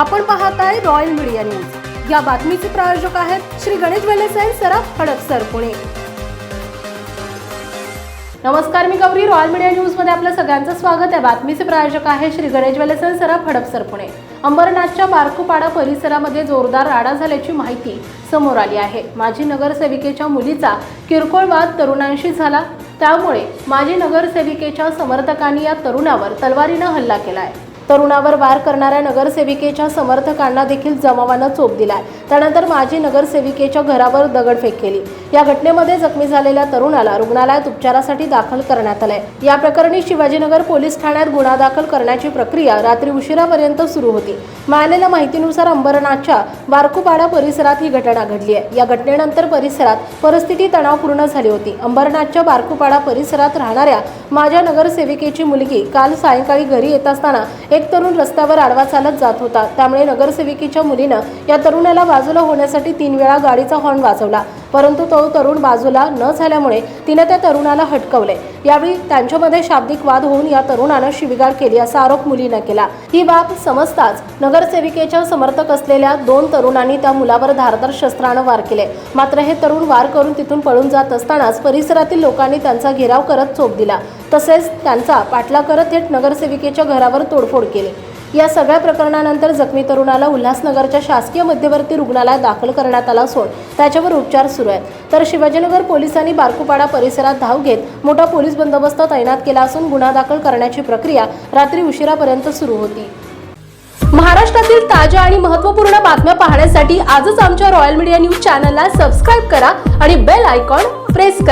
आपण पाहत आहे रॉयल मीडिया न्यूज या बातमीचे प्रायोजक आहेत श्री गणेश वेलेसाई अँड सराफ हडपसर पुणे. नमस्कार मी गौरी. रॉयल मीडिया न्यूजमध्ये आपलं सगळ्यांचं स्वागत. आहे बातमीचे प्रायोजक आहे श्री गणेश वेलेसन सराफ हडपसर पुणे. अंबरनाथच्या बारकुपाडा परिसरामध्ये जोरदार राडा झाल्याची माहिती समोर आली आहे. माजी नगरसेविकेच्या मुलीचा किरकोळ वाद तरुणांशी झाला. त्यामुळे माजी नगरसेविकेच्या समर्थकांनी या तरुणावर तलवारीनं हल्ला केला आहे तरुणावर वार करणाऱ्या नगरसेविकेच्या समर्थकांना देखील जमावानं चोप दिलाय. त्यानंतर माजी नगरसेविकेच्या घरावर दगडफेक केली. या घटनेमध्ये जखमी झालेल्या तरुणाला रुग्णालयात उपचारासाठी दाखल करण्यात आलंय. या प्रकरणी शिवाजीनगर पोलीस ठाण्यात गुन्हा दाखल करण्याची प्रक्रिया रात्री उशिरापर्यंत सुरू होती. मिळालेल्या माहितीनुसार अंबरनाथच्या बारकुपाडा परिसरात ही घटना घडली आहे. या घटनेनंतर परिसरात परिस्थिती तणावपूर्ण झाली होती. अंबरनाथच्या बारकुपाडा परिसरात राहणाऱ्या माझ्या नगरसेविकेची मुलगी काल सायंकाळी घरी येत असताना एक एक तरुण रस्त्यावर आडवा चालत जात होता. त्यामुळे नगरसेविकेच्या मुलीनं या तरुणाला बाजूला होण्यासाठी तीन वेळा गाडीचा हॉर्न वाजवला. परंतु तो तरुण बाजूला न झाल्यामुळे तिने त्या तरुणाला हटकवले. यावेळी त्यांच्यामध्ये शाब्दिक वाद होऊन या तरुणानं शिवीगाळ केली असा आरोप मुलीनं केला. ही बाब समजताच नगरसेविकेच्या समर्थक असलेल्या दोन तरुणांनी त्या मुलावर धारदार शस्त्रानं वार केले. मात्र हे तरुण वार करून तिथून पळून जात असतानाच परिसरातील लोकांनी त्यांचा घेराव करत चोप दिला. तसेच त्यांचा पाठला करत थेट नगरसेविकेच्या घरावर तोडफोड केली. या सगळ्या प्रकरणानंतर जखमी तरुणाला उल्हासनगरच्या शासकीय मध्यवर्ती रुग्णालयात दाखल करण्यात आला असून त्याच्यावर उपचार सुरू आहेत. तर शिवाजीनगर पोलिसांनी बारकुपाडा परिसरात धाव घेत मोठा पोलीस बंदोबस्त तैनात केला असून गुन्हा दाखल करण्याची प्रक्रिया रात्री उशिरापर्यंत सुरू होती. महाराष्ट्रातील ताज्या आणि महत्त्वपूर्ण बातम्या पाहण्यासाठी आजच आमच्या रॉयल मीडिया न्यूज चॅनलला सबस्क्राईब करा आणि बेल आयकॉन प्रेस करा.